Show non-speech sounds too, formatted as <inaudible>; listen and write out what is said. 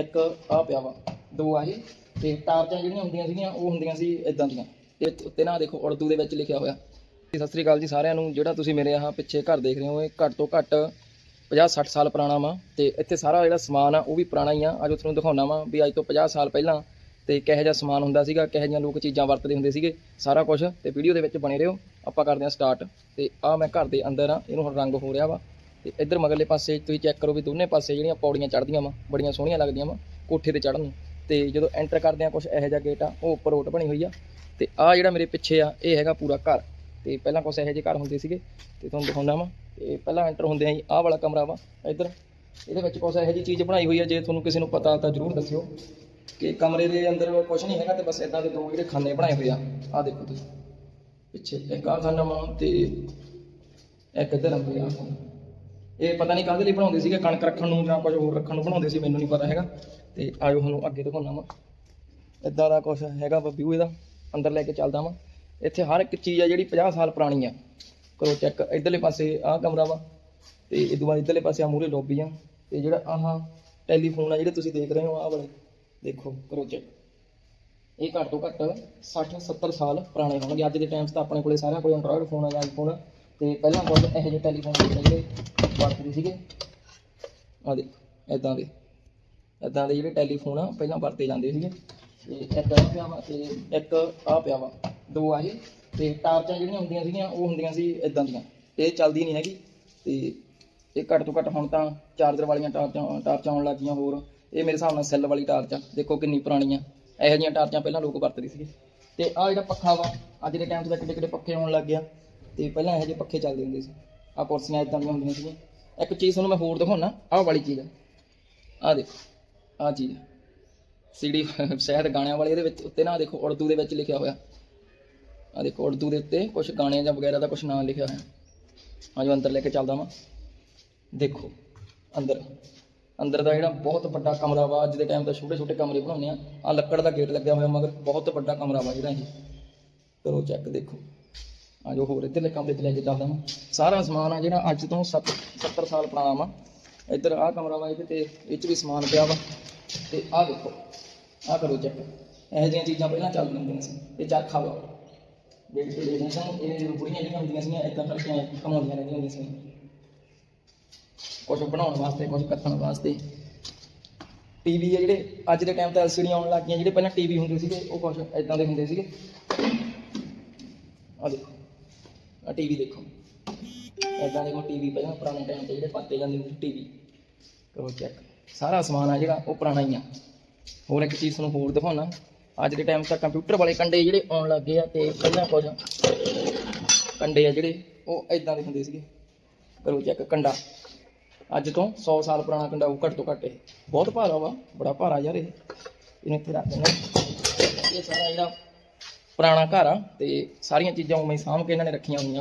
ਇੱਕ ਆ ਪਿਆ ਵਾ, ਦੋ ਆ ਇਹ ਤੇ ਟਾਰਚਾਂ ਜਿਹੜੀਆਂ ਹੁੰਦੀਆਂ ਸੀਗੀਆਂ, ਉਹ ਹੁੰਦੀਆਂ ਸੀ ਇਦਾਂ ਦੀਆਂ। ਤੇ ਉੱਤੇ ਨਾ ਦੇਖੋ ਉਰਦੂ ਦੇ ਵਿੱਚ ਲਿਖਿਆ ਹੋਇਆ। ਸਤਿ ਸ੍ਰੀ ਅਕਾਲ ਜੀ ਸਾਰਿਆਂ ਨੂੰ, ਜਿਹੜਾ ਤੁਸੀਂ ਮੇਰੇ ਆਹ ਪਿੱਛੇ ਘਰ ਦੇਖ ਰਹੇ ਹੋ, ਇਹ ਘੱਟ ਤੋਂ ਘੱਟ 50 60 ਸਾਲ ਪੁਰਾਣਾ ਵਾ। ਤੇ ਇੱਥੇ ਸਾਰਾ ਜਿਹੜਾ ਸਮਾਨ ਆ, ਉਹ ਵੀ ਪੁਰਾਣਾ ਹੀ ਆ। ਅੱਜ ਤੁਹਾਨੂੰ ਦਿਖਾਉਣਾ ਵਾ ਵੀ ਅੱਜ ਤੋਂ 50 ਸਾਲ ਪਹਿਲਾਂ ਤੇ ਕਿਹੋ ਜਿਹਾ ਸਮਾਨ ਹੁੰਦਾ ਸੀਗਾ, ਕਿਹੋ ਜਿਹੀਆਂ ਲੋਕ ਚੀਜ਼ਾਂ ਵਰਤਦੇ ਹੁੰਦੇ ਸੀਗੇ, ਸਾਰਾ ਕੁਝ ਤੇ ਵੀਡੀਓ ਦੇ ਵਿੱਚ ਬਣੇ ਰਹੋ, ਆਪਾਂ ਕਰਦੇ ਹਾਂ ਸਟਾਰਟ ਤੇ ਆ ਮੈਂ ਘਰ ਦੇ ਅੰਦਰ ਆ, ਇਹਨੂੰ ਹੁਣ ਰੰਗ ਹੋ ਰਿਹਾ ਵਾ। ਤੇ ਇੱਧਰ ਮਗਰਲੇ ਪਾਸੇ ਤੁਸੀਂ ਚੈੱਕ ਕਰੋ ਵੀ ਦੋਨੇ ਪਾਸੇ ਜਿਹੜੀਆਂ ਪੌੜੀਆਂ ਚੜਦੀਆਂ ਵਾ, ਬੜੀਆਂ ਸੋਹਣੀਆਂ ਲੱਗਦੀਆਂ ਵਾ, ਕੋਠੇ ਤੇ ਚੜ੍ਹਨ ਨੂੰ। ਤੇ ਜਦੋਂ ਐਂਟਰ ਕਰਦੇ ਆ ਕੁਝ ਇਹੋ ਜਿਹਾ ਗੇਟ ਆ, ਉਹ ਉੱਪਰ ਰੋਟ ਬਣੀ ਹੋਈ ਆ। ਤੇ ਆ ਜਿਹੜਾ ਮੇਰੇ ਪਿੱਛੇ ਆ, ਇਹ ਹੈਗਾ ਪੂਰਾ ਘਰ। ਤੇ ਪਹਿਲਾਂ ਕੁਛ ਇਹੋ ਜਿਹੇ ਘਰ ਹੁੰਦੇ ਸੀਗੇ, ਤੇ ਤੁਹਾਨੂੰ ਦਿਖਾਉਂਦਾ ਵਾ। ਤੇ ਪਹਿਲਾਂ ਐਂਟਰ ਹੁੰਦੇ ਆ ਜੀ, ਆਹ ਵਾਲਾ ਕਮਰਾ ਵਾ, ਇੱਧਰ। ਇਹਦੇ ਵਿੱਚ ਕੁਛ ਇਹੋ ਜਿਹੀ ਚੀਜ਼ ਬਣਾਈ ਹੋਈ ਆ, ਜੇ ਤੁਹਾਨੂੰ ਕਿਸੇ ਨੂੰ ਪਤਾ ਤਾਂ ਜ਼ਰੂਰ ਦੱਸਿਓ। ਕਿ ਕਮਰੇ ਦੇ ਅੰਦਰ ਕੁਛ ਨਹੀਂ ਹੈਗਾ ਤੇ ਬਸ ਇਦਾਂ ਦੇ ਦੋ ਜਿਹੜੇ ਖਾਨੇ ਬਣਾਏ ਹੋਏ ਆ। ਆਹ ਦੇਖੋ ਤੁਸੀਂ। ਪਿੱਛੇ ਇੱਕ ਆਹ ਖਾਨਾ ਵਾ ਤੇ ਇੱਕ ਇੱਧਰ ਅੰਦਰ ਆ ਇਹ ਪਤਾ ਨਹੀਂ ਕਾਹਦੇ ਲਈ ਬਣਾਉਂਦੇ ਸੀਗੇ, ਕਣਕ ਰੱਖਣ ਨੂੰ ਜਾਂ ਕੁਝ ਹੋਰ ਰੱਖਣ ਨੂੰ ਬਣਾਉਂਦੇ ਸੀ, ਮੈਨੂੰ ਨਹੀਂ ਪਤਾ ਹੈਗਾ। ਤੇ ਆਜੋ ਤੁਹਾਨੂੰ ਅੱਗੇ ਦਿਖਾਉਣਾ ਵਾ। ਇਦਾਂ ਦਾ ਕੁਝ ਹੈਗਾ ਵਾ ਵਿਊ ਇਹਦਾ ਅੰਦਰ ਲੈ ਕੇ ਚੱਲਦਾ ਵਾ। ਇੱਥੇ ਹਰ ਇੱਕ ਚੀਜ਼ ਆ ਜਿਹੜੀ 50 ਸਾਲ ਪੁਰਾਣੀ ਆ। ਕਰੋ ਚੈੱਕ, ਇਧਰਲੇ ਪਾਸੇ ਆਹ ਕਮਰਾ ਵਾ, ਤੇ ਇਹ ਤੋਂ ਬਾਅਦ ਇਧਰਲੇ ਪਾਸੇ ਆ ਮੂਰੇ ਲੌਬੀ ਆ। ਤੇ ਜਿਹੜਾ ਆਹ ਟੈਲੀਫੋਨ ਆ, ਜਿਹੜੇ ਤੁਸੀਂ ਦੇਖ ਰਹੇ ਹੋ, ਆਹ ਵਾਲੇ, ਦੇਖੋ, ਕਰੋ ਚੈੱਕ। ਇਹ ਘੱਟ ਤੋਂ ਘੱਟ 60 70 ਸਾਲ ਪੁਰਾਣੇ ਹੋਣਗੇ। ਅੱਜ ਦੇ ਟਾਈਮ 'ਚ ਤਾਂ ਆਪਣੇ ਕੋਲੇ ਸਾਰਿਆਂ ਕੋਲੇ ਐਂਡਰੋਇਡ ਫੋਨ ਆ ਜਾਂ ਆਈਫੋਨ ਤੇ ਪਹਿਲਾਂ ਬਹੁਤ ਇਹੋ ਜਿਹੇ ਟੈਲੀਫੋਨ ਹੁੰਦੇ ਜਿਹੜੇ ਵਰਤਦੇ ਸੀਗੇ। ਆ ਦੇਖੋ ਇਦਾਂ ਦੇ। ਇਦਾਂ ਦੇ ਜਿਹੜੇ ਟੈਲੀਫੋਨ ਆ ਪਹਿਲਾਂ ਵਰਤੇ ਜਾਂਦੇ ਸੀਗੇ। ਤੇ ਇੱਕ ਆ ਪਿਆ ਵਾ, ਤੇ ਇੱਕ ਆ ਪਿਆ ਵਾ। ਦੋ ਆ ਇਹ। ਤੇ ਟਾਰਚਾਂ ਜਿਹੜੀਆਂ ਹੁੰਦੀਆਂ ਸੀਗੀਆਂ, ਉਹ ਹੁੰਦੀਆਂ ਸੀ ਇਦਾਂ ਦੀਆਂ। ਇਹ ਚੱਲਦੀ ਨਹੀਂ ਹੈਗੀ। ਤੇ ਇਹ ਘੱਟ ਤੋਂ ਘੱਟ ਹੁਣ ਤਾਂ ਚਾਰਜਰ ਵਾਲੀਆਂ ਟਾਰਚਾਂ ਟਾਰਚਾਂ ਆਉਣ ਲੱਗੀਆਂ ਹੋਰ। ਇਹ ਮੇਰੇ ਹਿਸਾਬ ਨਾਲ ਸੈੱਲ ਵਾਲੀ ਟਾਰਚ ਆ। ਦੇਖੋ ਕਿੰਨੀ ਪੁਰਾਣੀ ਆ। ਇਹੋ ਜਿਹੀਆਂ ਟਾਰਚਾਂ ਪਹਿਲਾਂ ਲੋਕ ਵਰਤਦੇ ਸੀਗੇ। ਤੇ ਆ ਜਿਹੜਾ ਪੱਖਾ ਵਾ, ਅੱਜ ਦੇ ਟਾਈਮ 'ਚ ਤਾਂ ਕਿੱਡੇ ਕਿੱਡੇ ਪੱਖੇ ਆਉਣ ਲੱਗ ਗਿਆ ਤੇ ਪਹਿਲਾਂ ਇਹੋ ਜਿਹੇ ਪੱਖੇ ਚੱਲਦੇ ਹੁੰਦੇ ਸੀ। ਆ ਕੁਰਸੀਆਂ ਇਦਾਂ ਦੀਆਂ ਹੁੰਦੀਆਂ ਸੀਗੀਆਂ। ਇੱਕ ਚੀਜ਼ ਤੁਹਾਨੂੰ ਮੈਂ ਹੋਰ ਦਿਖਾਉਣਾ, ਆਹ ਵਾਲੀ ਚੀਜ਼ ਆ। ਆਹ ਦੇਖੋ, ਆਹ ਚੀਜ਼ ਸੀਡੀ <laughs> ਸ਼ਾਇਦ ਗਾਣਿਆਂ ਵਾਲੀ ਇਹਦੇ ਵਿੱਚ ਉੱਤੇ ਨਾ ਦੇਖੋ, ਉਰਦੂ ਦੇ ਵਿੱਚ ਲਿਖਿਆ ਹੋਇਆ। ਆ ਦੇਖੋ, ਉਰਦੂ ਦੇ ਉੱਤੇ ਕੁਝ ਗਾਣੇ ਜਾਂ ਵਗੈਰਾ ਦਾ ਕੁਝ ਨਾਮ ਲਿਖਿਆ ਹੋਇਆ। ਆ ਜੋ ਅੰਦਰ ਲੈ ਕੇ ਚੱਲਦਾ ਵਾਂ। ਦੇਖੋ, ਅੰਦਰ। ਅੰਦਰ ਦਾ ਜਿਹੜਾ ਬਹੁਤ ਵੱਡਾ ਕਮਰਾ ਵਾ, ਅੱਜ ਦੇ ਟਾਈਮ ਤਾਂ ਛੋਟੇ ਛੋਟੇ ਕਮਰੇ ਬਣਾਉਂਦੇ ਆ। ਆ ਲੱਕੜ ਦਾ ਗੇਟ ਲੱਗਿਆ ਹੋਇਆ, ਮਗਰ ਬਹੁਤ ਵੱਡਾ ਕਮਰਾ ਵਾ ਜਿਹੜਾ ਇਹ। ਕਰੋ ਚੈੱਕ ਦੇਖੋ। ਆ ਜੋ ਹੋਰ ਇੱਧਰਲੇ ਕਮਰੇ ਤੇ ਲੈ ਕੇ ਚੱਲਦਾ ਵਾਂ। ਸਾਰਾ ਸਮਾਨ ਆ ਜਿਹੜਾ ਅੱਜ ਤੋਂ 70 ਸਾਲ ਪੁਰਾਣਾ ਵਾ। ਇੱਧਰ ਆ ਕਮਰਾ ਵਾ ਇਹਦੇ ਤੇ ਇਹ 'ਚ ਵੀ ਸਮਾਨ ਪਿਆ ਵਾ। ਤੇ ਆਹ ਦੇਖੋ, ਆਹ ਕਰੋ ਚੈੱਕ ਇਹੋ ਜਿਹੀਆਂ ਚੀਜ਼ਾਂ ਪਹਿਲਾਂ ਚੱਲਦੀਆਂ ਹੁੰਦੀਆਂ ਸੀ। ਇਹ ਚਰਖਾ ਵਾ ਜਿਹੜੀ ਤੇ ਦੇਖਦੇ ਸਨ, ਇਹ ਬੁੜੀਆਂ ਜਿਹੜੀਆਂ ਹੁੰਦੀਆਂ ਸੀਗੀਆਂ ਇਦਾਂ ਕਰਕੇ ਕਮਾਉਂਦੀਆਂ ਰਹਿੰਦੀਆਂ ਹੁੰਦੀਆਂ ਸੀ ਕੁਝ ਬਣਾਉਣ ਵਾਸਤੇ ਕੁਝ ਕੱਤਣ ਵਾਸਤੇ। ਟੀਵੀ ਆ ਜਿਹੜੇ, ਅੱਜ ਦੇ ਟਾਈਮ ਤੇ ਐਲਸੀਡੀ ਆਉਣ ਲੱਗ ਗਈਆਂ। ਜਿਹੜੇ ਪਹਿਲਾਂ ਟੀਵੀ ਹੁੰਦੇ ਸੀਗੇ, ਉਹ ਕੁਝ ਇਦਾਂ ਦੇ ਹੁੰਦੇ ਸੀਗੇ। ਆ ਦੇਖੋ। ਆ ਟੀਵੀ ਦੇਖੋ। ਇਦਾਂ ਦੇ ਕੋ ਟੀਵੀ ਪਹਿਲਾਂ ਪੁਰਾਣੇ ਟਾਈਮ ਤੇ ਜਿਹੜੇ ਪਾਤੇ ਜਾਂਦੇ ਹੁੰਦੇ ਟੀਵੀ ਕਰੋ ਚੈੱਕ ਸਾਰਾ ਸਮਾਨ ਆ ਜਿਹੜਾ, ਉਹ ਪੁਰਾਣਾ ਹੀ ਆ। ਹੋਰ ਇੱਕ ਚੀਜ਼ ਤੁਹਾਨੂੰ ਹੋਰ ਦਿਖਾਉਣਾ। ਅੱਜ ਦੇ ਟਾਈਮ 'ਚ ਕੰਪਿਊਟਰ ਵਾਲੇ ਕੰਡੇ ਜਿਹੜੇ ਆਉਣ ਲੱਗ ਗਏ ਆ ਤੇ ਪਹਿਲਾਂ ਕੁਝ ਕੰਡੇ ਆ ਜਿਹੜੇ, ਉਹ ਇਦਾਂ ਦੇ ਹੁੰਦੇ ਸੀਗੇ। ਕਰੋ ਚੈੱਕ ਕੰਡਾ। ਅੱਜ ਤੋਂ 100 ਸਾਲ ਪੁਰਾਣਾ ਕੰਡਾ ਉਹ ਘੱਟ ਤੋਂ ਘੱਟ ਇਹ। ਬਹੁਤ ਭਾਰਾ ਵਾ, ਬੜਾ ਭਾਰਾ ਯਾਰ ਇਹ। ਇਹਨੂੰ ਇੱਥੇ ਰੱਖ ਦਿੰਦੇ ਇਹ ਸਾਰਾ ਜਿਹੜਾ ਪੁਰਾਣਾ ਘਰ ਆ ਤੇ ਸਾਰੀਆਂ ਚੀਜ਼ਾਂ ਉਵੇਂ ਹੀ ਸਾਂਭ ਕੇ ਇਹਨਾਂ ਨੇ ਰੱਖੀਆਂ ਹੋਈਆਂ।